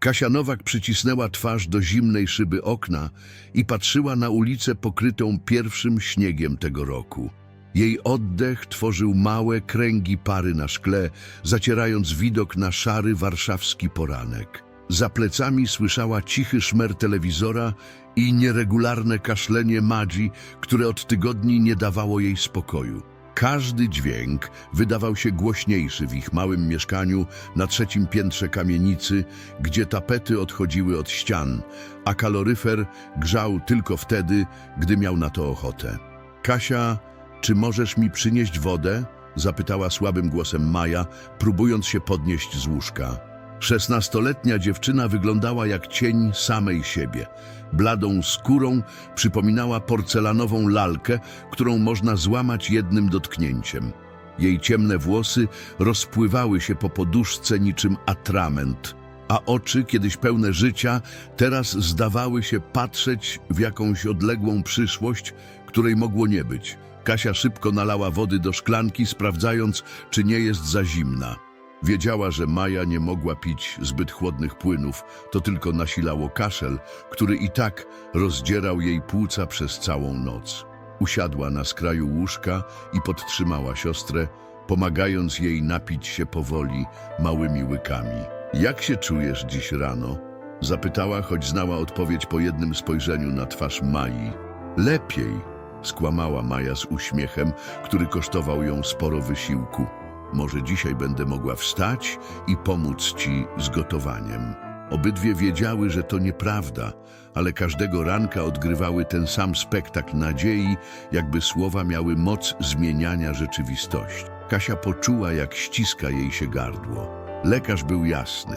Kasia Nowak przycisnęła twarz do zimnej szyby okna i patrzyła na ulicę pokrytą pierwszym śniegiem tego roku. Jej oddech tworzył małe kręgi pary na szkle, zacierając widok na szary warszawski poranek. Za plecami słyszała cichy szmer telewizora i nieregularne kaszlenie Madzi, które od tygodni nie dawało jej spokoju. Każdy dźwięk wydawał się głośniejszy w ich małym mieszkaniu na trzecim piętrze kamienicy, gdzie tapety odchodziły od ścian, a kaloryfer grzał tylko wtedy, gdy miał na to ochotę. Kasia, czy możesz mi przynieść wodę? zapytała słabym głosem Maja, próbując się podnieść z łóżka. Szesnastoletnia dziewczyna wyglądała jak cień samej siebie. Bladą skórą przypominała porcelanową lalkę, którą można złamać jednym dotknięciem. Jej ciemne włosy rozpływały się po poduszce niczym atrament, a oczy, kiedyś pełne życia, teraz zdawały się patrzeć w jakąś odległą przyszłość, której mogło nie być. Kasia szybko nalała wody do szklanki, sprawdzając, czy nie jest za zimna. Wiedziała, że Maja nie mogła pić zbyt chłodnych płynów, to tylko nasilało kaszel, który i tak rozdzierał jej płuca przez całą noc. Usiadła na skraju łóżka i podtrzymała siostrę, pomagając jej napić się powoli, małymi łykami. Jak się czujesz dziś rano? Zapytała, choć znała odpowiedź po jednym spojrzeniu na twarz Mai. Lepiej, skłamała Maja z uśmiechem, który kosztował ją sporo wysiłku. Może dzisiaj będę mogła wstać i pomóc ci z gotowaniem. Obydwie wiedziały, że to nieprawda, ale każdego ranka odgrywały ten sam spektakl nadziei, jakby słowa miały moc zmieniania rzeczywistości. Kasia poczuła, jak ściska jej się gardło. Lekarz był jasny.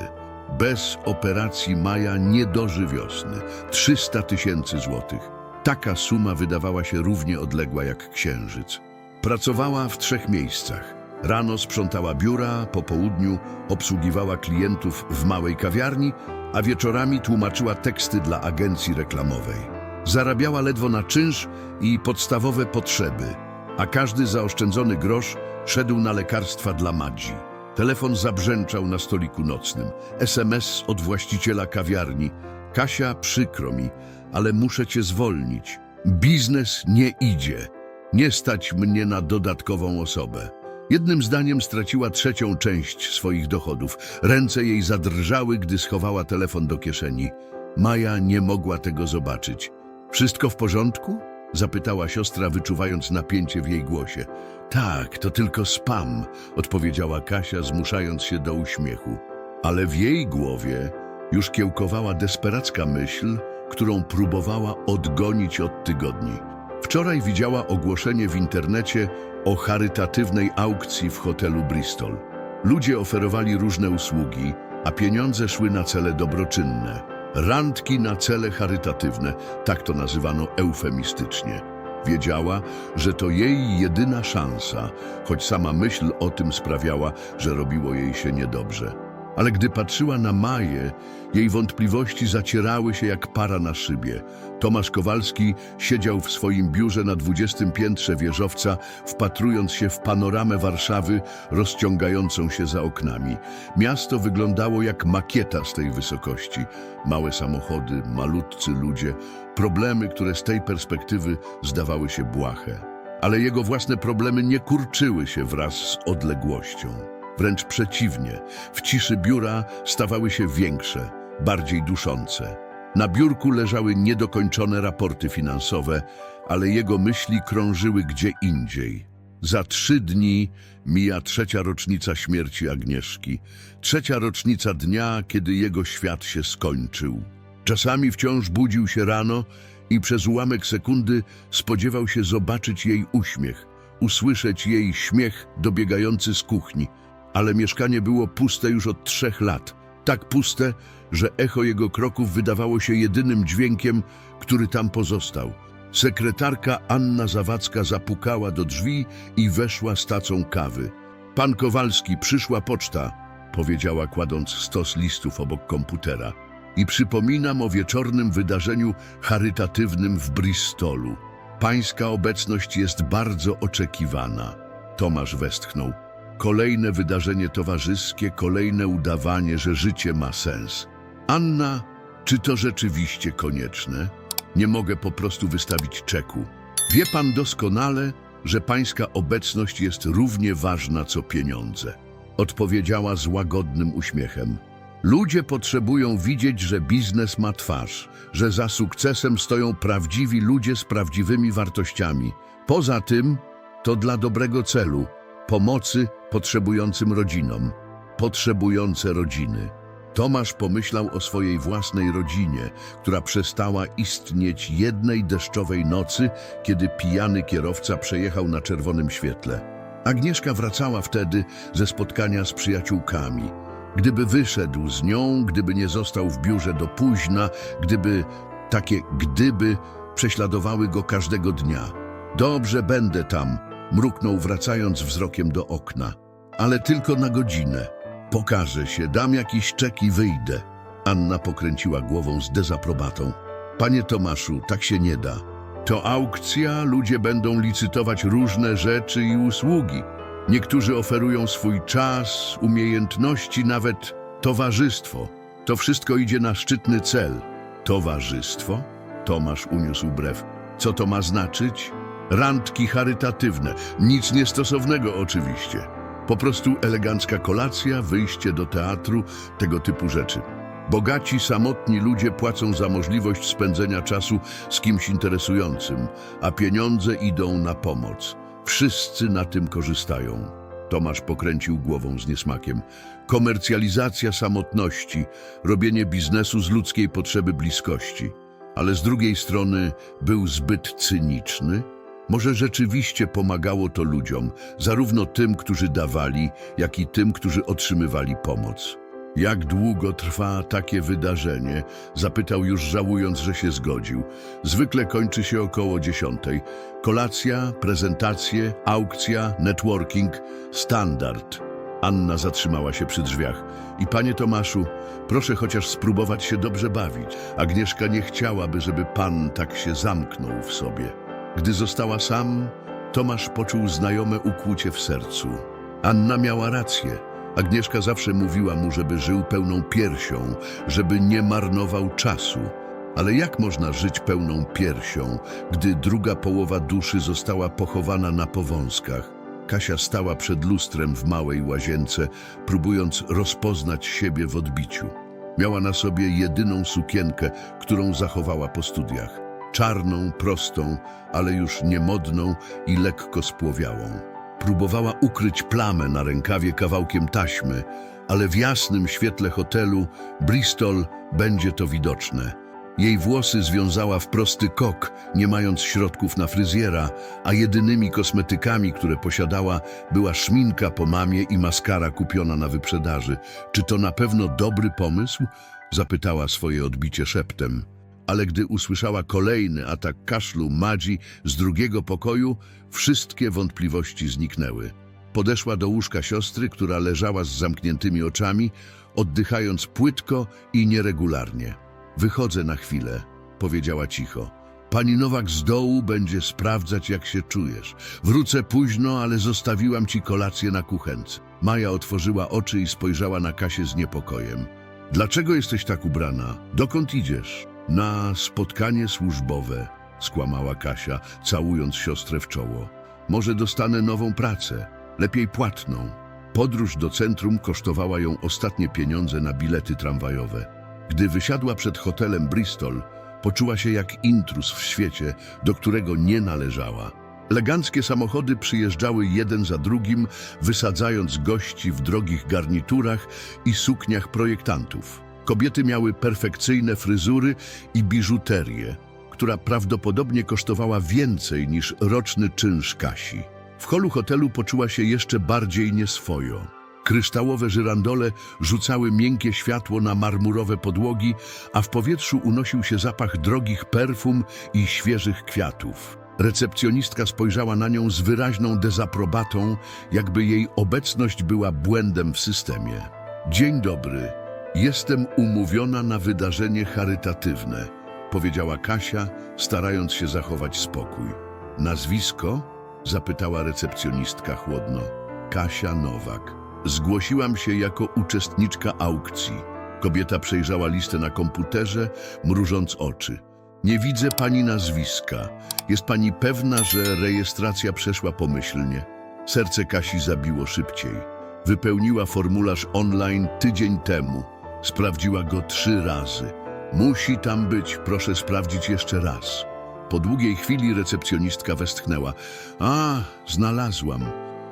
Bez operacji Maja nie doży wiosny. 300 tysięcy złotych. Taka suma wydawała się równie odległa jak księżyc. Pracowała w trzech miejscach. Rano sprzątała biura, po południu obsługiwała klientów w małej kawiarni, a wieczorami tłumaczyła teksty dla agencji reklamowej. Zarabiała ledwo na czynsz i podstawowe potrzeby, a każdy zaoszczędzony grosz szedł na lekarstwa dla Madzi. Telefon zabrzęczał na stoliku nocnym. SMS od właściciela kawiarni. Kasia, przykro mi, ale muszę cię zwolnić. Biznes nie idzie. Nie stać mnie na dodatkową osobę. Jednym zdaniem straciła trzecią część swoich dochodów. Ręce jej zadrżały, gdy schowała telefon do kieszeni. Maja nie mogła tego zobaczyć. Wszystko w porządku? Zapytała siostra, wyczuwając napięcie w jej głosie. Tak, to tylko spam, odpowiedziała Kasia, zmuszając się do uśmiechu. Ale w jej głowie już kiełkowała desperacka myśl, którą próbowała odgonić od tygodni. Wczoraj widziała ogłoszenie w internecie o charytatywnej aukcji w hotelu Bristol. Ludzie oferowali różne usługi, a pieniądze szły na cele dobroczynne. Randki na cele charytatywne, tak to nazywano eufemistycznie. Wiedziała, że to jej jedyna szansa, choć sama myśl o tym sprawiała, że robiło jej się niedobrze. Ale gdy patrzyła na Maję, jej wątpliwości zacierały się jak para na szybie. Tomasz Kowalski siedział w swoim biurze na dwudziestym piętrze wieżowca, wpatrując się w panoramę Warszawy rozciągającą się za oknami. Miasto wyglądało jak makieta z tej wysokości. Małe samochody, malutcy ludzie, problemy, które z tej perspektywy zdawały się błahe. Ale jego własne problemy nie kurczyły się wraz z odległością. Wręcz przeciwnie, w ciszy biura stawały się większe, bardziej duszące. Na biurku leżały niedokończone raporty finansowe, ale jego myśli krążyły gdzie indziej. Za trzy dni mija trzecia rocznica śmierci Agnieszki, trzecia rocznica dnia, kiedy jego świat się skończył. Czasami wciąż budził się rano i przez ułamek sekundy spodziewał się zobaczyć jej uśmiech, usłyszeć jej śmiech dobiegający z kuchni – ale mieszkanie było puste już od trzech lat. Tak puste, że echo jego kroków wydawało się jedynym dźwiękiem, który tam pozostał. Sekretarka Anna Zawadzka zapukała do drzwi i weszła z tacą kawy. Pan Kowalski, przyszła poczta, powiedziała kładąc stos listów obok komputera. I przypominam o wieczornym wydarzeniu charytatywnym w Bristolu. Pańska obecność jest bardzo oczekiwana. Tomasz westchnął. Kolejne wydarzenie towarzyskie, kolejne udawanie, że życie ma sens. Anna, czy to rzeczywiście konieczne? Nie mogę po prostu wystawić czeku. Wie pan doskonale, że pańska obecność jest równie ważna co pieniądze. Odpowiedziała z łagodnym uśmiechem. Ludzie potrzebują widzieć, że biznes ma twarz, że za sukcesem stoją prawdziwi ludzie z prawdziwymi wartościami. Poza tym, to dla dobrego celu pomocy potrzebującym rodzinom, potrzebujące rodziny. Tomasz pomyślał o swojej własnej rodzinie, która przestała istnieć jednej deszczowej nocy, kiedy pijany kierowca przejechał na czerwonym świetle. Agnieszka wracała wtedy ze spotkania z przyjaciółkami. Gdyby wyszedł z nią, gdyby nie został w biurze do późna, gdyby takie gdyby prześladowały go każdego dnia. Dobrze, będę tam, mruknął wracając wzrokiem do okna. Ale tylko na godzinę. Pokażę się, dam jakiś czek i wyjdę. Anna pokręciła głową z dezaprobatą. Panie Tomaszu, tak się nie da. To aukcja, ludzie będą licytować różne rzeczy i usługi. Niektórzy oferują swój czas, umiejętności, nawet towarzystwo. To wszystko idzie na szczytny cel. Towarzystwo? Tomasz uniósł brew. Co to ma znaczyć? Randki charytatywne. Nic niestosownego oczywiście. Po prostu elegancka kolacja, wyjście do teatru, tego typu rzeczy. Bogaci, samotni ludzie płacą za możliwość spędzenia czasu z kimś interesującym, a pieniądze idą na pomoc. Wszyscy na tym korzystają. Tomasz pokręcił głową z niesmakiem. Komercjalizacja samotności, robienie biznesu z ludzkiej potrzeby bliskości. Ale z drugiej strony był zbyt cyniczny. Może rzeczywiście pomagało to ludziom, zarówno tym, którzy dawali, jak i tym, którzy otrzymywali pomoc. Jak długo trwa takie wydarzenie? Zapytał już żałując, że się zgodził. Zwykle kończy się około dziesiątej. Kolacja, prezentacje, aukcja, networking, standard. Anna zatrzymała się przy drzwiach. I panie Tomaszu, proszę chociaż spróbować się dobrze bawić. Agnieszka nie chciałaby, żeby pan tak się zamknął w sobie. Gdy została sam, Tomasz poczuł znajome ukłucie w sercu. Anna miała rację. Agnieszka zawsze mówiła mu, żeby żył pełną piersią, żeby nie marnował czasu. Ale jak można żyć pełną piersią, gdy druga połowa duszy została pochowana na powązkach? Kasia stała przed lustrem w małej łazience, próbując rozpoznać siebie w odbiciu. Miała na sobie jedyną sukienkę, którą zachowała po studiach. Czarną, prostą, ale już niemodną i lekko spłowiałą. Próbowała ukryć plamę na rękawie kawałkiem taśmy, ale w jasnym świetle hotelu Bristol będzie to widoczne. Jej włosy związała w prosty kok, nie mając środków na fryzjera, a jedynymi kosmetykami, które posiadała, była szminka po mamie i maskara kupiona na wyprzedaży. Czy to na pewno dobry pomysł? Zapytała swoje odbicie szeptem. Ale gdy usłyszała kolejny atak kaszlu Madzi z drugiego pokoju, wszystkie wątpliwości zniknęły. Podeszła do łóżka siostry, która leżała z zamkniętymi oczami, oddychając płytko i nieregularnie. Wychodzę na chwilę, powiedziała cicho. Pani Nowak z dołu będzie sprawdzać, jak się czujesz. Wrócę późno, ale zostawiłam ci kolację na kuchence. Maja otworzyła oczy i spojrzała na Kasię z niepokojem. Dlaczego jesteś tak ubrana? Dokąd idziesz? Na spotkanie służbowe, skłamała Kasia, całując siostrę w czoło. Może dostanę nową pracę, lepiej płatną. Podróż do centrum kosztowała ją ostatnie pieniądze na bilety tramwajowe. Gdy wysiadła przed hotelem Bristol, poczuła się jak intrus w świecie, do którego nie należała. Eleganckie samochody przyjeżdżały jeden za drugim, wysadzając gości w drogich garniturach i sukniach projektantów. Kobiety miały perfekcyjne fryzury i biżuterię, która prawdopodobnie kosztowała więcej niż roczny czynsz Kasi. W holu hotelu poczuła się jeszcze bardziej nieswojo. Kryształowe żyrandole rzucały miękkie światło na marmurowe podłogi, a w powietrzu unosił się zapach drogich perfum i świeżych kwiatów. Recepcjonistka spojrzała na nią z wyraźną dezaprobatą, jakby jej obecność była błędem w systemie. Dzień dobry. Jestem umówiona na wydarzenie charytatywne, powiedziała Kasia, starając się zachować spokój. Nazwisko? zapytała recepcjonistka chłodno. Kasia Nowak. Zgłosiłam się jako uczestniczka aukcji. Kobieta przejrzała listę na komputerze, mrużąc oczy. Nie widzę pani nazwiska. Jest pani pewna, że rejestracja przeszła pomyślnie? Serce Kasi zabiło szybciej. Wypełniła formularz online tydzień temu. Sprawdziła go trzy razy. Musi tam być, proszę sprawdzić jeszcze raz. Po długiej chwili recepcjonistka westchnęła. A, znalazłam.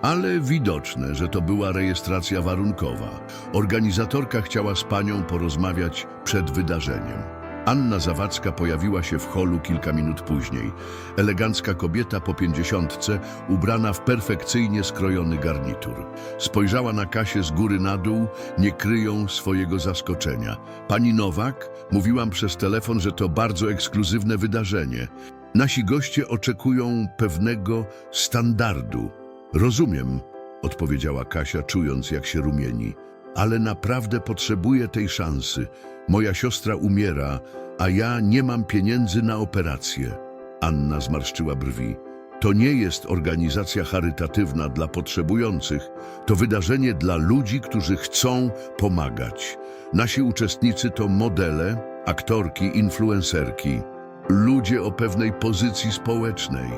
Ale widoczne, że to była rejestracja warunkowa. Organizatorka chciała z panią porozmawiać przed wydarzeniem. Anna Zawadzka pojawiła się w holu kilka minut później. Elegancka kobieta po pięćdziesiątce, ubrana w perfekcyjnie skrojony garnitur. Spojrzała na Kasię z góry na dół, nie kryją swojego zaskoczenia. Pani Nowak, mówiłam przez telefon, że to bardzo ekskluzywne wydarzenie. Nasi goście oczekują pewnego standardu. Rozumiem, odpowiedziała Kasia, czując jak się rumieni. Ale naprawdę potrzebuję tej szansy. Moja siostra umiera, a ja nie mam pieniędzy na operację. Anna zmarszczyła brwi. To nie jest organizacja charytatywna dla potrzebujących. To wydarzenie dla ludzi, którzy chcą pomagać. Nasi uczestnicy to modele, aktorki, influencerki. Ludzie o pewnej pozycji społecznej.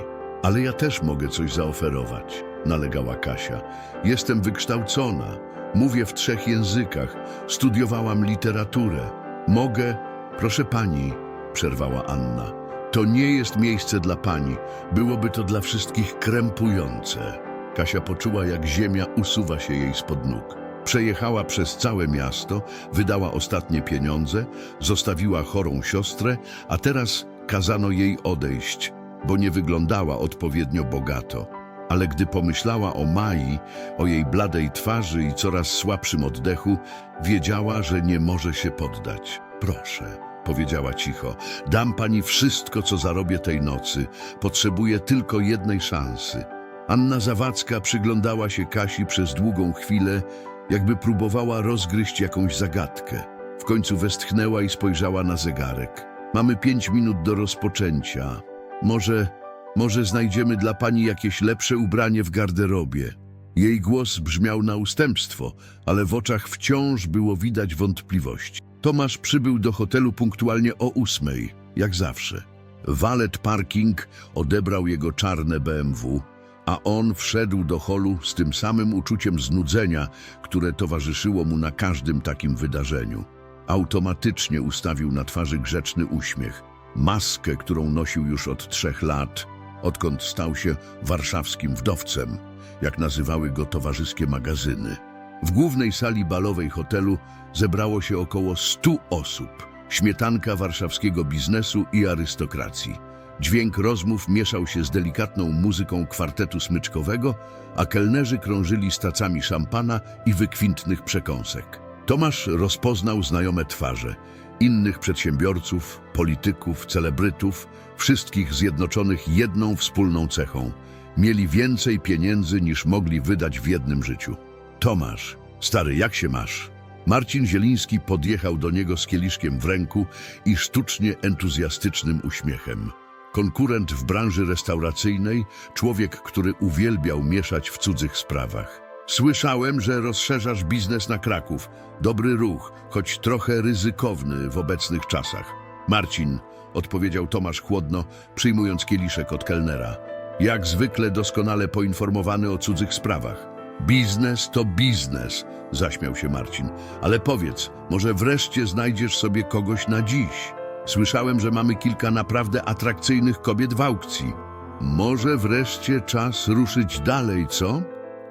Ale ja też mogę coś zaoferować, nalegała Kasia. Jestem wykształcona, mówię w trzech językach, studiowałam literaturę. Mogę, proszę pani, przerwała Anna. To nie jest miejsce dla pani, byłoby to dla wszystkich krępujące. Kasia poczuła, jak ziemia usuwa się jej spod nóg. Przejechała przez całe miasto, wydała ostatnie pieniądze, zostawiła chorą siostrę, a teraz kazano jej odejść, bo nie wyglądała odpowiednio bogato. Ale gdy pomyślała o Mai, o jej bladej twarzy i coraz słabszym oddechu, wiedziała, że nie może się poddać. Proszę, powiedziała cicho, dam pani wszystko, co zarobię tej nocy. Potrzebuję tylko jednej szansy. Anna Zawadzka przyglądała się Kasi przez długą chwilę, jakby próbowała rozgryźć jakąś zagadkę. W końcu westchnęła i spojrzała na zegarek. Mamy pięć minut do rozpoczęcia. Może, może znajdziemy dla pani jakieś lepsze ubranie w garderobie. Jej głos brzmiał na ustępstwo, ale w oczach wciąż było widać wątpliwość. Tomasz przybył do hotelu punktualnie o ósmej, jak zawsze. Walet parking odebrał jego czarne BMW, a on wszedł do holu z tym samym uczuciem znudzenia, które towarzyszyło mu na każdym takim wydarzeniu. Automatycznie ustawił na twarzy grzeczny uśmiech, maskę, którą nosił już od trzech lat, odkąd stał się warszawskim wdowcem, jak nazywały go towarzyskie magazyny. W głównej sali balowej hotelu zebrało się około stu osób, śmietanka warszawskiego biznesu i arystokracji. Dźwięk rozmów mieszał się z delikatną muzyką kwartetu smyczkowego, a kelnerzy krążyli z tacami szampana i wykwintnych przekąsek. Tomasz rozpoznał znajome twarze, innych przedsiębiorców, polityków, celebrytów, wszystkich zjednoczonych jedną wspólną cechą. Mieli więcej pieniędzy niż mogli wydać w jednym życiu. Tomasz, stary, jak się masz? Marcin Zieliński podjechał do niego z kieliszkiem w ręku i sztucznie entuzjastycznym uśmiechem. Konkurent w branży restauracyjnej, człowiek, który uwielbiał mieszać w cudzych sprawach. Słyszałem, że rozszerzasz biznes na Kraków. Dobry ruch, choć trochę ryzykowny w obecnych czasach. Marcin, odpowiedział Tomasz chłodno, przyjmując kieliszek od kelnera. Jak zwykle doskonale poinformowany o cudzych sprawach. Biznes to biznes, zaśmiał się Marcin. Ale powiedz, może wreszcie znajdziesz sobie kogoś na dziś? Słyszałem, że mamy kilka naprawdę atrakcyjnych kobiet w aukcji. Może wreszcie czas ruszyć dalej, co?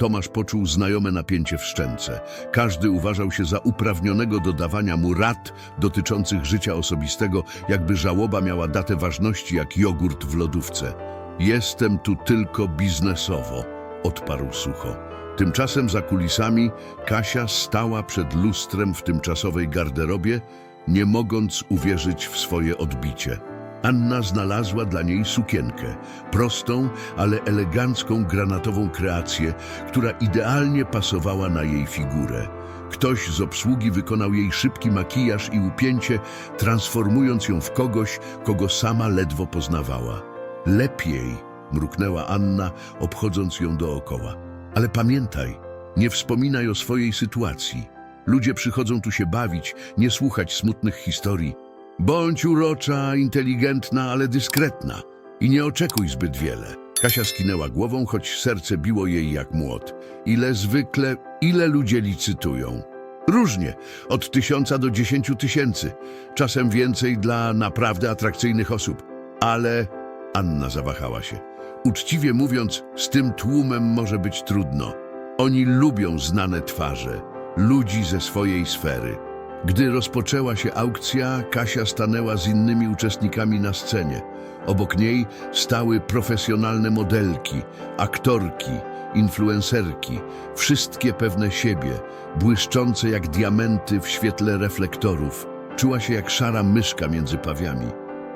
Tomasz poczuł znajome napięcie w szczęce. Każdy uważał się za uprawnionego do dawania mu rad dotyczących życia osobistego, jakby żałoba miała datę ważności jak jogurt w lodówce. Jestem tu tylko biznesowo, odparł sucho. Tymczasem za kulisami Kasia stała przed lustrem w tymczasowej garderobie, nie mogąc uwierzyć w swoje odbicie. Anna znalazła dla niej sukienkę, prostą, ale elegancką granatową kreację, która idealnie pasowała na jej figurę. Ktoś z obsługi wykonał jej szybki makijaż i upięcie, transformując ją w kogoś, kogo sama ledwo poznawała. Lepiej, mruknęła Anna, obchodząc ją dookoła. Ale pamiętaj, nie wspominaj o swojej sytuacji. Ludzie przychodzą tu się bawić, nie słuchać smutnych historii. Bądź urocza, inteligentna, ale dyskretna i nie oczekuj zbyt wiele. Kasia skinęła głową, choć serce biło jej jak młot. Ile zwykle, ile ludzie licytują? Różnie, od tysiąca do dziesięciu tysięcy. Czasem więcej dla naprawdę atrakcyjnych osób. Ale Anna zawahała się. Uczciwie mówiąc, z tym tłumem może być trudno. Oni lubią znane twarze, ludzi ze swojej sfery. Gdy rozpoczęła się aukcja, Kasia stanęła z innymi uczestnikami na scenie. Obok niej stały profesjonalne modelki, aktorki, influencerki, wszystkie pewne siebie, błyszczące jak diamenty w świetle reflektorów. Czuła się jak szara myszka między pawiami.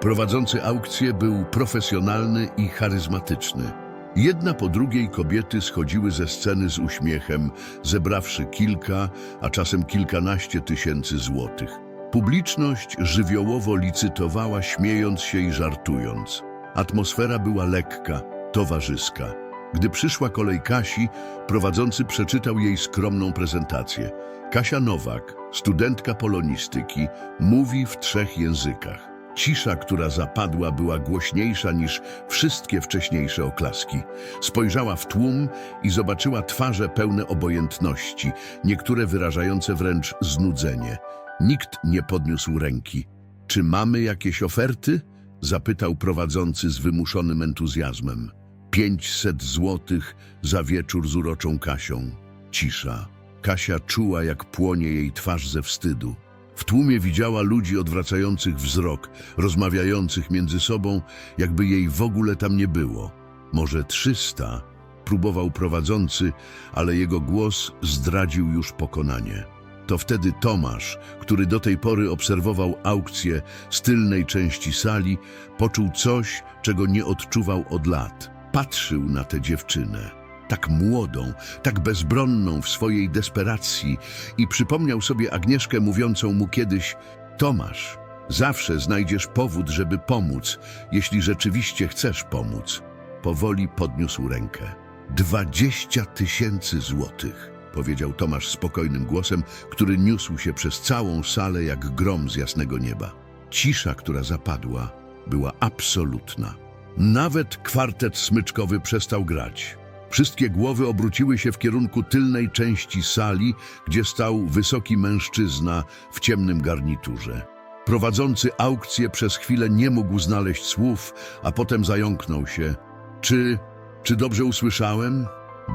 Prowadzący aukcję był profesjonalny i charyzmatyczny. Jedna po drugiej kobiety schodziły ze sceny z uśmiechem, zebrawszy kilka, a czasem kilkanaście tysięcy złotych. Publiczność żywiołowo licytowała, śmiejąc się i żartując. Atmosfera była lekka, towarzyska. Gdy przyszła kolej Kasi, prowadzący przeczytał jej skromną prezentację. Kasia Nowak, studentka polonistyki, mówi w trzech językach. Cisza, która zapadła, była głośniejsza niż wszystkie wcześniejsze oklaski. Spojrzała w tłum i zobaczyła twarze pełne obojętności, niektóre wyrażające wręcz znudzenie. Nikt nie podniósł ręki. Czy mamy jakieś oferty? Zapytał prowadzący z wymuszonym entuzjazmem. Pięćset złotych za wieczór z uroczą Kasią. Cisza. Kasia czuła, jak płonie jej twarz ze wstydu. W tłumie widziała ludzi odwracających wzrok, rozmawiających między sobą, jakby jej w ogóle tam nie było. Może trzysta? Próbował prowadzący, ale jego głos zdradził już pokonanie. To wtedy Tomasz, który do tej pory obserwował aukcję z tylnej części sali, poczuł coś, czego nie odczuwał od lat. Patrzył na tę dziewczynę tak młodą, tak bezbronną w swojej desperacji i przypomniał sobie Agnieszkę mówiącą mu kiedyś Tomasz, zawsze znajdziesz powód, żeby pomóc, jeśli rzeczywiście chcesz pomóc. Powoli podniósł rękę. Dwadzieścia tysięcy złotych, powiedział Tomasz spokojnym głosem, który niósł się przez całą salę jak grom z jasnego nieba. Cisza, która zapadła, była absolutna. Nawet kwartet smyczkowy przestał grać. Wszystkie głowy obróciły się w kierunku tylnej części sali, gdzie stał wysoki mężczyzna w ciemnym garniturze. Prowadzący aukcję przez chwilę nie mógł znaleźć słów, a potem zająknął się. Czy, czy dobrze usłyszałem?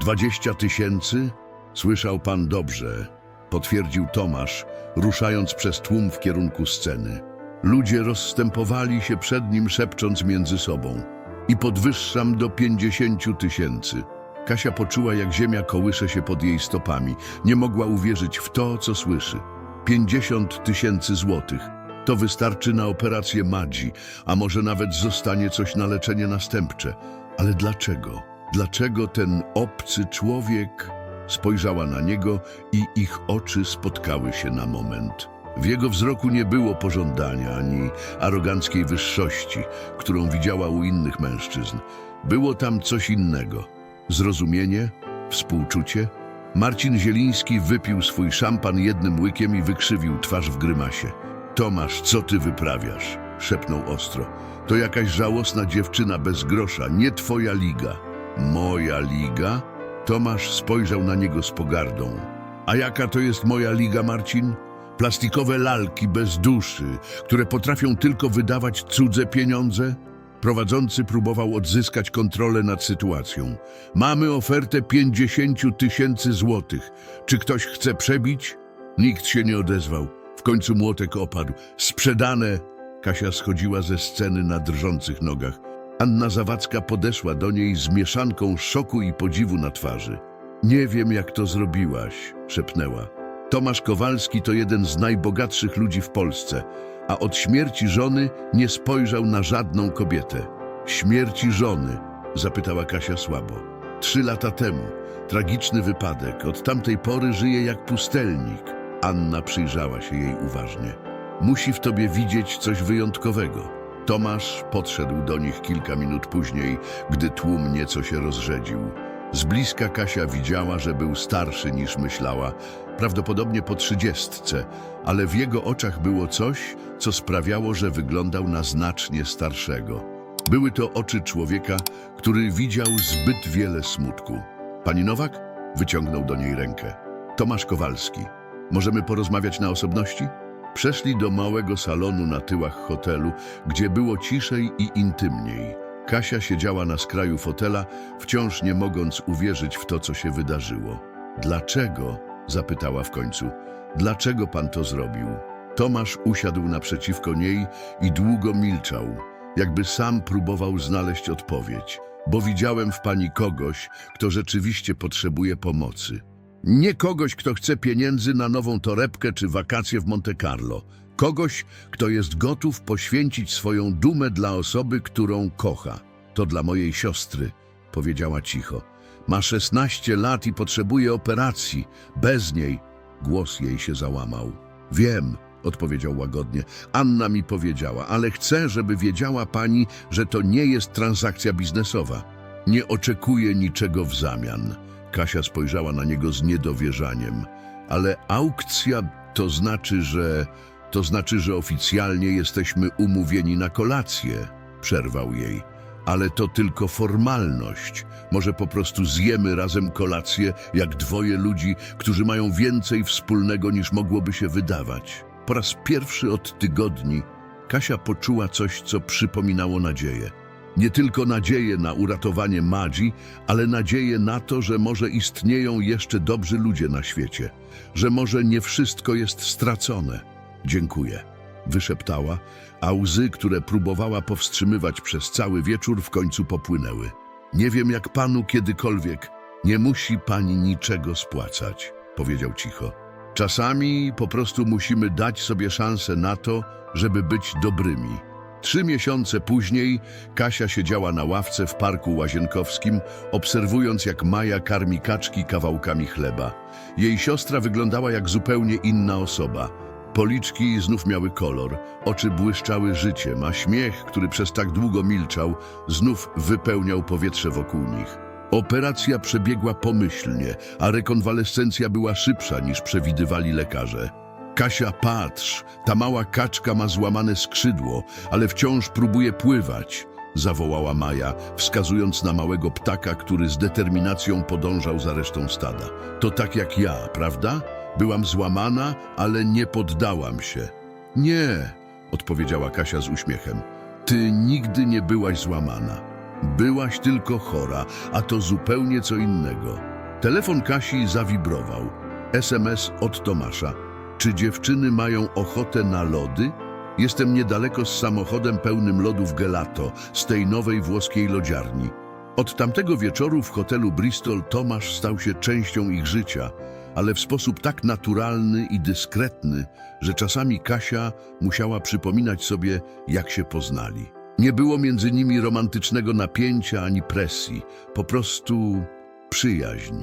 Dwadzieścia tysięcy? Słyszał pan dobrze, potwierdził Tomasz, ruszając przez tłum w kierunku sceny. Ludzie rozstępowali się przed nim, szepcząc między sobą. I podwyższam do pięćdziesięciu tysięcy. Kasia poczuła, jak ziemia kołysze się pod jej stopami. Nie mogła uwierzyć w to, co słyszy. Pięćdziesiąt tysięcy złotych. To wystarczy na operację Madzi, a może nawet zostanie coś na leczenie następcze. Ale dlaczego? Dlaczego ten obcy człowiek spojrzała na niego i ich oczy spotkały się na moment? W jego wzroku nie było pożądania ani aroganckiej wyższości, którą widziała u innych mężczyzn. Było tam coś innego. Zrozumienie, współczucie. Marcin Zieliński wypił swój szampan jednym łykiem i wykrzywił twarz w grymasie. Tomasz, co ty wyprawiasz? szepnął ostro. To jakaś żałosna dziewczyna bez grosza, nie twoja liga. Moja liga? Tomasz spojrzał na niego z pogardą. A jaka to jest moja liga, Marcin? Plastikowe lalki bez duszy, które potrafią tylko wydawać cudze pieniądze? Prowadzący próbował odzyskać kontrolę nad sytuacją. Mamy ofertę 50 tysięcy złotych. Czy ktoś chce przebić? Nikt się nie odezwał. W końcu młotek opadł. Sprzedane! Kasia schodziła ze sceny na drżących nogach. Anna Zawadzka podeszła do niej z mieszanką szoku i podziwu na twarzy. Nie wiem, jak to zrobiłaś, szepnęła. Tomasz Kowalski to jeden z najbogatszych ludzi w Polsce, a od śmierci żony nie spojrzał na żadną kobietę. Śmierci żony? zapytała Kasia słabo. Trzy lata temu. Tragiczny wypadek. Od tamtej pory żyje jak pustelnik. Anna przyjrzała się jej uważnie. Musi w tobie widzieć coś wyjątkowego. Tomasz podszedł do nich kilka minut później, gdy tłum nieco się rozrzedził. Z bliska Kasia widziała, że był starszy niż myślała, prawdopodobnie po trzydziestce, ale w jego oczach było coś, co sprawiało, że wyglądał na znacznie starszego. Były to oczy człowieka, który widział zbyt wiele smutku. Pani Nowak wyciągnął do niej rękę. Tomasz Kowalski. Możemy porozmawiać na osobności? Przeszli do małego salonu na tyłach hotelu, gdzie było ciszej i intymniej. Kasia siedziała na skraju fotela, wciąż nie mogąc uwierzyć w to, co się wydarzyło. Dlaczego? Zapytała w końcu. Dlaczego pan to zrobił? Tomasz usiadł naprzeciwko niej i długo milczał, jakby sam próbował znaleźć odpowiedź. Bo widziałem w pani kogoś, kto rzeczywiście potrzebuje pomocy. Nie kogoś, kto chce pieniędzy na nową torebkę czy wakacje w Monte Carlo. Kogoś, kto jest gotów poświęcić swoją dumę dla osoby, którą kocha. To dla mojej siostry, powiedziała cicho. Ma 16 lat i potrzebuje operacji. Bez niej głos jej się załamał. Wiem, odpowiedział łagodnie. Anna mi powiedziała, ale chcę, żeby wiedziała pani, że to nie jest transakcja biznesowa. Nie oczekuję niczego w zamian. Kasia spojrzała na niego z niedowierzaniem. Ale aukcja to znaczy, że... To znaczy, że oficjalnie jesteśmy umówieni na kolację, przerwał jej. Ale to tylko formalność. Może po prostu zjemy razem kolację, jak dwoje ludzi, którzy mają więcej wspólnego niż mogłoby się wydawać. Po raz pierwszy od tygodni Kasia poczuła coś, co przypominało nadzieję. Nie tylko nadzieję na uratowanie Madzi, ale nadzieję na to, że może istnieją jeszcze dobrzy ludzie na świecie, że może nie wszystko jest stracone. Dziękuję, wyszeptała, a łzy, które próbowała powstrzymywać przez cały wieczór, w końcu popłynęły. Nie wiem jak panu kiedykolwiek, nie musi pani niczego spłacać, powiedział cicho. Czasami po prostu musimy dać sobie szansę na to, żeby być dobrymi. Trzy miesiące później Kasia siedziała na ławce w parku łazienkowskim, obserwując jak Maja karmi kaczki kawałkami chleba. Jej siostra wyglądała jak zupełnie inna osoba. Policzki znów miały kolor, oczy błyszczały życiem, a śmiech, który przez tak długo milczał, znów wypełniał powietrze wokół nich. Operacja przebiegła pomyślnie, a rekonwalescencja była szybsza niż przewidywali lekarze. Kasia, patrz, ta mała kaczka ma złamane skrzydło, ale wciąż próbuje pływać, zawołała Maja, wskazując na małego ptaka, który z determinacją podążał za resztą stada. To tak jak ja, prawda? Byłam złamana, ale nie poddałam się. Nie, odpowiedziała Kasia z uśmiechem. Ty nigdy nie byłaś złamana. Byłaś tylko chora, a to zupełnie co innego. Telefon Kasi zawibrował. SMS od Tomasza. Czy dziewczyny mają ochotę na lody? Jestem niedaleko z samochodem pełnym lodów gelato z tej nowej włoskiej lodziarni. Od tamtego wieczoru w hotelu Bristol Tomasz stał się częścią ich życia, ale w sposób tak naturalny i dyskretny, że czasami Kasia musiała przypominać sobie, jak się poznali. Nie było między nimi romantycznego napięcia ani presji, po prostu przyjaźń.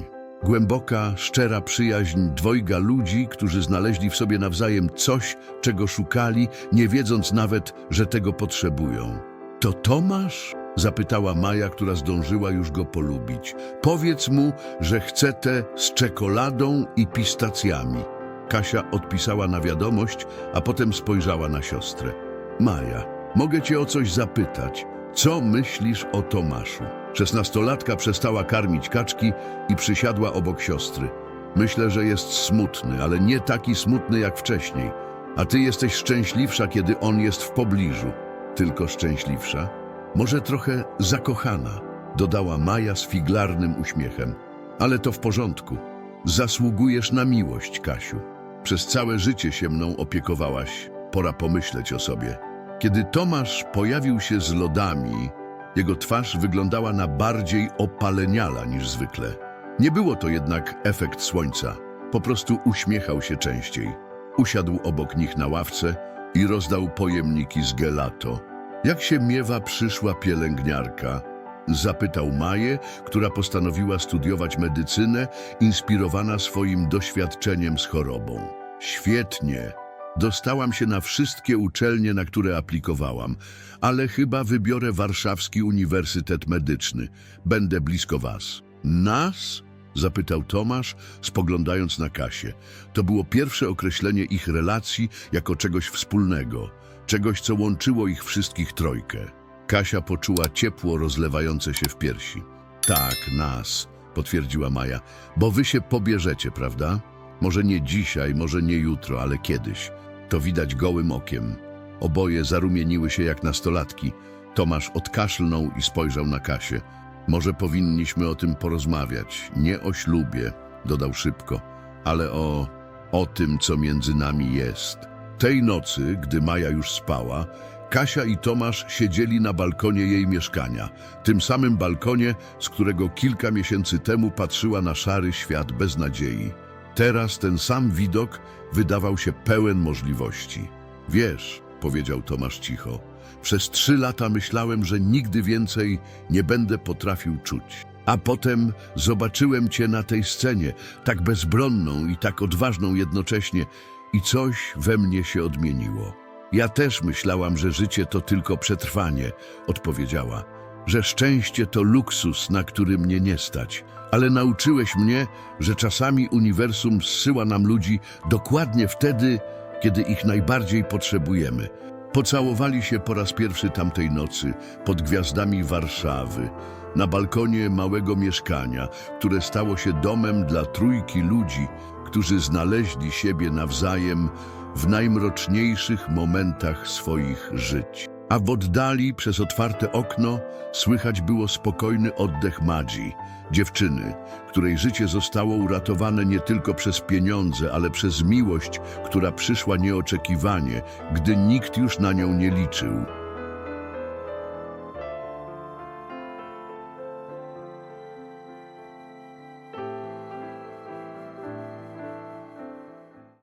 Głęboka, szczera przyjaźń dwojga ludzi, którzy znaleźli w sobie nawzajem coś, czego szukali, nie wiedząc nawet, że tego potrzebują. To Tomasz? Zapytała Maja, która zdążyła już go polubić. Powiedz mu, że chce te z czekoladą i pistacjami. Kasia odpisała na wiadomość, a potem spojrzała na siostrę. Maja, mogę cię o coś zapytać. Co myślisz o Tomaszu? Szesnastolatka przestała karmić kaczki i przysiadła obok siostry. Myślę, że jest smutny, ale nie taki smutny jak wcześniej. A ty jesteś szczęśliwsza, kiedy on jest w pobliżu. Tylko szczęśliwsza? Może trochę zakochana, dodała Maja z figlarnym uśmiechem. Ale to w porządku. Zasługujesz na miłość, Kasiu. Przez całe życie się mną opiekowałaś. Pora pomyśleć o sobie. Kiedy Tomasz pojawił się z lodami, jego twarz wyglądała na bardziej opaleniala niż zwykle. Nie było to jednak efekt słońca. Po prostu uśmiechał się częściej. Usiadł obok nich na ławce i rozdał pojemniki z gelato. Jak się miewa przyszła pielęgniarka? Zapytał Maję, która postanowiła studiować medycynę, inspirowana swoim doświadczeniem z chorobą. Świetnie. Dostałam się na wszystkie uczelnie, na które aplikowałam, ale chyba wybiorę Warszawski Uniwersytet Medyczny. Będę blisko was. Nas? zapytał Tomasz, spoglądając na Kasię. To było pierwsze określenie ich relacji jako czegoś wspólnego, czegoś, co łączyło ich wszystkich trojkę. Kasia poczuła ciepło rozlewające się w piersi. Tak, nas, potwierdziła Maja, bo wy się pobierzecie, prawda? Może nie dzisiaj, może nie jutro, ale kiedyś. To widać gołym okiem. Oboje zarumieniły się jak nastolatki. Tomasz odkaszlnął i spojrzał na Kasię. Może powinniśmy o tym porozmawiać. Nie o ślubie, dodał szybko, ale o, o tym, co między nami jest. Tej nocy, gdy Maja już spała, Kasia i Tomasz siedzieli na balkonie jej mieszkania, tym samym balkonie, z którego kilka miesięcy temu patrzyła na szary świat bez nadziei. Teraz ten sam widok wydawał się pełen możliwości. Wiesz, powiedział Tomasz cicho, przez trzy lata myślałem, że nigdy więcej nie będę potrafił czuć. A potem zobaczyłem cię na tej scenie, tak bezbronną i tak odważną jednocześnie, i coś we mnie się odmieniło. Ja też myślałam, że życie to tylko przetrwanie, odpowiedziała, że szczęście to luksus, na który mnie nie stać. Ale nauczyłeś mnie, że czasami uniwersum zsyła nam ludzi dokładnie wtedy, kiedy ich najbardziej potrzebujemy. Pocałowali się po raz pierwszy tamtej nocy pod gwiazdami Warszawy, na balkonie małego mieszkania, które stało się domem dla trójki ludzi, którzy znaleźli siebie nawzajem w najmroczniejszych momentach swoich żyć. A w oddali przez otwarte okno słychać było spokojny oddech Madzi, dziewczyny, której życie zostało uratowane nie tylko przez pieniądze, ale przez miłość, która przyszła nieoczekiwanie, gdy nikt już na nią nie liczył.